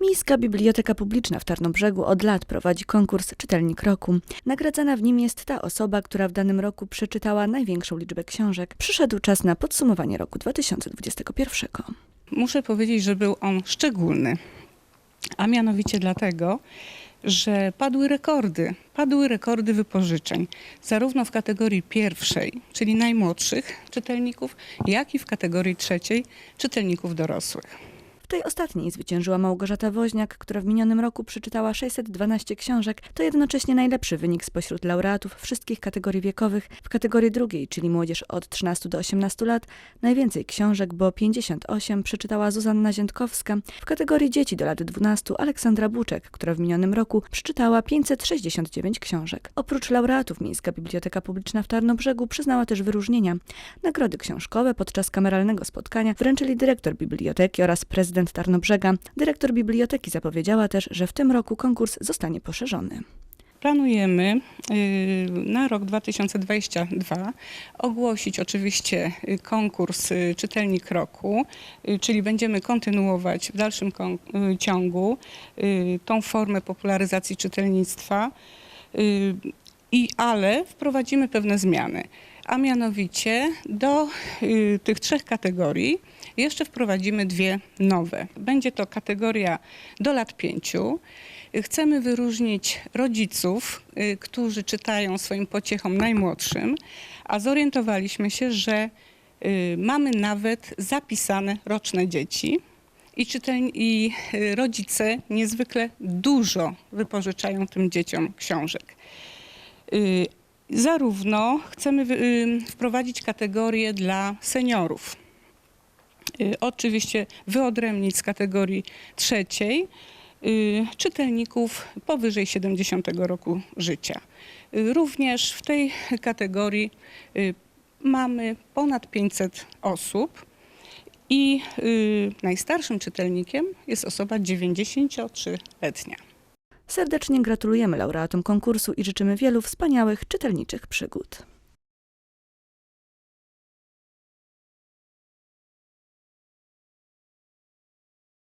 Miejska Biblioteka Publiczna w Tarnobrzegu od lat prowadzi konkurs Czytelnik Roku. Nagradzana w nim jest ta osoba, która w danym roku przeczytała największą liczbę książek. Przyszedł czas na podsumowanie roku 2021. Muszę powiedzieć, że był on szczególny. A mianowicie dlatego, że padły rekordy. Padły rekordy wypożyczeń, zarówno w kategorii pierwszej, czyli najmłodszych czytelników, jak i w kategorii trzeciej, czytelników dorosłych. Tej ostatniej zwyciężyła Małgorzata Woźniak, która w minionym roku przeczytała 612 książek. To jednocześnie najlepszy wynik spośród laureatów wszystkich kategorii wiekowych. W kategorii drugiej, czyli młodzież od 13 do 18 lat, najwięcej książek, bo 58 przeczytała Zuzanna Ziętkowska. W kategorii dzieci do lat 12 Aleksandra Buczek, która w minionym roku przeczytała 569 książek. Oprócz laureatów Miejska Biblioteka Publiczna w Tarnobrzegu przyznała też wyróżnienia. Nagrody książkowe podczas kameralnego spotkania wręczyli dyrektor biblioteki oraz prezydent Tarnobrzega. Dyrektor biblioteki zapowiedziała też, że w tym roku konkurs zostanie poszerzony. Planujemy y, na rok 2022 ogłosić oczywiście y, konkurs y, Czytelnik Roku, czyli będziemy kontynuować w dalszym ciągu tą formę popularyzacji czytelnictwa, i, ale wprowadzimy pewne zmiany. A mianowicie do y, tych trzech kategorii jeszcze wprowadzimy dwie nowe. Będzie to kategoria do lat pięciu. Chcemy wyróżnić rodziców, y, którzy czytają swoim pociechom najmłodszym, a zorientowaliśmy się, że y, mamy nawet zapisane roczne dzieci. I, czytelni, I y, rodzice niezwykle dużo wypożyczają tym dzieciom książek. Y, Zarówno chcemy y, wprowadzić kategorię dla seniorów. Y, Oczywiście wyodrębnić z kategorii trzeciej czytelników powyżej 70 roku życia. Również w tej kategorii mamy ponad 500 osób i najstarszym czytelnikiem jest osoba 93-letnia. Serdecznie gratulujemy laureatom konkursu i życzymy wielu wspaniałych czytelniczych przygód.